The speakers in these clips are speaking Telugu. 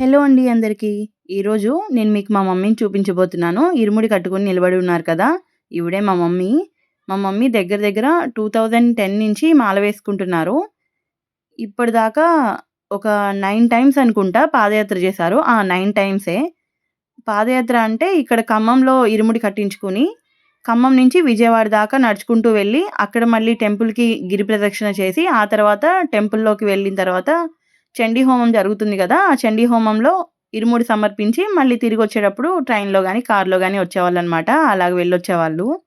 హలో అండి అందరికీ. ఈరోజు నేను మీకు మా మమ్మీని చూపించబోతున్నాను. ఇరుముడి కట్టుకొని నిలబడి ఉన్నారు కదా. ఇవిడే మా మమ్మీ. మా మమ్మీ దగ్గర దగ్గర టూ థౌజండ్ టెన్ నుంచి మాల వేసుకుంటున్నారు. ఇప్పటిదాకా ఒక నైన్ టైమ్స్ అనుకుంటా పాదయాత్ర చేశారు. ఆ నైన్ టైమ్సే. పాదయాత్ర అంటే ఇక్కడ ఖమ్మంలో ఇరుముడి కట్టించుకుని ఖమ్మం నుంచి విజయవాడ దాకా నడుచుకుంటూ వెళ్ళి అక్కడ మళ్ళీ టెంపుల్కి గిరి ప్రదక్షిణ చేసి ఆ తర్వాత టెంపుల్లోకి వెళ్ళిన తర్వాత చండీ హోమం జరుగుతుంది కదా ఆ చండీ హోమంలో ఇరుముడి సమర్పించి మళ్ళీ తిరిగి వచ్చేటప్పుడు ట్రైన్లో కానీ కార్లో కానీ వచ్చేవాళ్ళు అనమాట అలాగ వెళ్ళొచ్చేవాళ్ళు.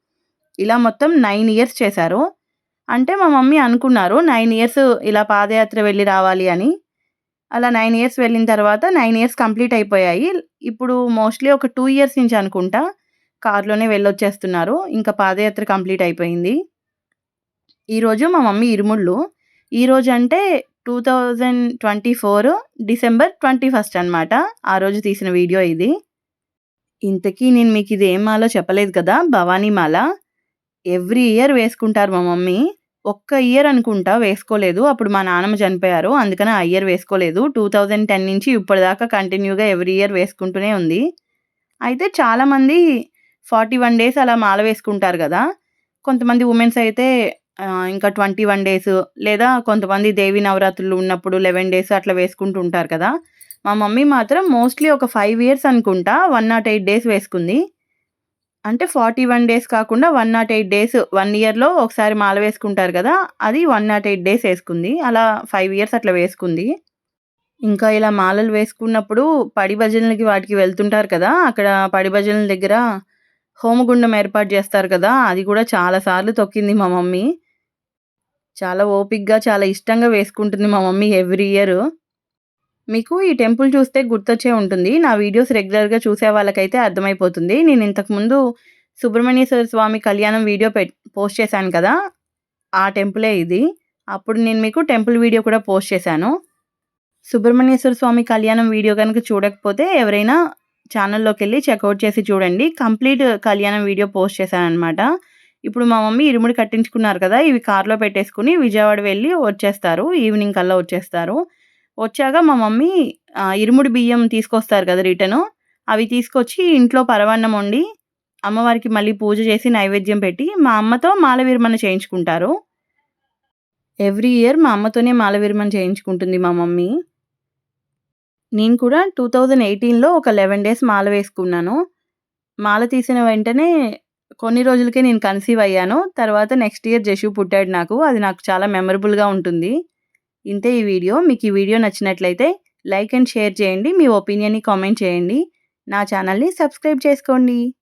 ఇలా మొత్తం నైన్ ఇయర్స్ చేశారు. అంటే మా మమ్మీ అనుకున్నారు నైన్ ఇయర్స్ ఇలా పాదయాత్ర వెళ్ళి రావాలి అని. అలా నైన్ ఇయర్స్ వెళ్ళిన తర్వాత నైన్ ఇయర్స్ కంప్లీట్ అయిపోయాయి. ఇప్పుడు మోస్ట్లీ ఒక టూ ఇయర్స్ నుంచి అనుకుంటా కార్లోనే వెళ్ళొచ్చేస్తున్నారు. ఇంకా పాదయాత్ర కంప్లీట్ అయిపోయింది. ఈరోజు మా మమ్మీ ఇరుముళ్ళు. ఈరోజు అంటే two thousand twenty four December twenty first అనమాట ఆ రోజు తీసిన వీడియో ఇది. ఇంతకీ నేను మీకు ఇది ఏం మాలో చెప్పలేదు కదా భవానీ మాల? ఎవ్రీ ఇయర్ వేసుకుంటారు మా మమ్మీ. ఒక్క ఇయర్ అనుకుంటా వేసుకోలేదు. అప్పుడు మా నాన్నమ్మ చనిపోయారు. అందుకని ఆ ఇయర్ వేసుకోలేదు. టూ థౌజండ్ టెన్ నుంచి ఇప్పటిదాకా కంటిన్యూగా ఎవ్రీ ఇయర్ వేసుకుంటూనే ఉంది. అయితే చాలామంది ఫార్టీ వన్ డేస్ అలా మాల వేసుకుంటారు కదా. కొంతమంది ఉమెన్స్ అయితే ఇంకా ట్వంటీ వన్ డేస్ లేదా కొంతమంది దేవి నవరాత్రులు ఉన్నప్పుడు లెవెన్ డేస్ అట్లా వేసుకుంటూ ఉంటారు కదా. మా మమ్మీ మాత్రం మోస్ట్లీ ఒక ఫైవ్ ఇయర్స్ అనుకుంటా వన్ నాట్ ఎయిట్ డేస్ వేసుకుంది. అంటే ఫార్టీ వన్ డేస్ కాకుండా one not eight days one ఇయర్లో ఒకసారి మాల వేసుకుంటారు కదా అది వన్ నాట్ ఎయిట్ డేస్ వేసుకుంది. అలా ఫైవ్ ఇయర్స్ అట్లా వేసుకుంది. ఇంకా ఇలా మాలలు వేసుకున్నప్పుడు పడి భజనలకి వాటికి వెళ్తుంటారు కదా అక్కడ పడి భజనల దగ్గర హోమగుండం ఏర్పాటు చేస్తారు కదా అది కూడా చాలా సార్లు తొక్కింది మా మమ్మీ. చాలా ఓపిక్గా చాలా ఇష్టంగా వేసుకుంటుంది మా మమ్మీ ఎవ్రీ ఇయర్. మీకు ఈ టెంపుల్ చూస్తే గుర్తొచ్చే ఉంటుంది. నా వీడియోస్ రెగ్యులర్గా చూసే వాళ్ళకైతే అర్థమైపోతుంది. నేను ఇంతకుముందు సుబ్రహ్మణ్యేశ్వర స్వామి కళ్యాణం వీడియో పె పోస్ట్ చేశాను కదా? ఆ టెంపులే ఇది. అప్పుడు నేను మీకు టెంపుల్ వీడియో కూడా పోస్ట్ చేశాను. సుబ్రహ్మణ్యేశ్వర స్వామి కళ్యాణం వీడియో కనుక చూడకపోతే ఎవరైనా ఛానల్లోకి వెళ్ళి చెక్అవుట్ చేసి చూడండి. కంప్లీట్ కళ్యాణం వీడియో పోస్ట్ చేశాను అనమాట ఇప్పుడు మా మమ్మీ ఇరుముడి కట్టించుకున్నారు కదా ఇవి కార్లో పెట్టేసుకుని విజయవాడ వెళ్ళి వచ్చేస్తారు. ఈవినింగ్ కల్లా వచ్చేస్తారు. వచ్చాక మా మమ్మీ ఇరుముడి బియ్యం తీసుకొస్తారు కదా రిటర్న్ అవి తీసుకొచ్చి ఇంట్లో పరవాన్నం వండి అమ్మవారికి మళ్ళీ పూజ చేసి నైవేద్యం పెట్టి మా అమ్మతో మాల విరమణ చేయించుకుంటారు. ఎవ్రీ ఇయర్ మా అమ్మతోనే మాల విరమణ చేయించుకుంటుంది మా మమ్మీ. నేను కూడా టూ థౌజండ్ ఎయిటీన్లో ఒక లెవెన్ డేస్ మాల వేసుకున్నాను. మాల తీసిన వెంటనే కొన్ని రోజులకే నేను కన్సీవ్ అయ్యాను. తర్వాత నెక్స్ట్ ఇయర్ జషు పుట్టాడు నాకు. అది నాకు చాలా మెమరబుల్గా ఉంటుంది. ఇంతే ఈ వీడియో. మీకు ఈ వీడియో నచ్చినట్లయితే లైక్ అండ్ షేర్ చేయండి. మీ ఒపీనియన్ని కామెంట్ చేయండి. నా ఛానల్ని సబ్స్క్రైబ్ చేసుకోండి.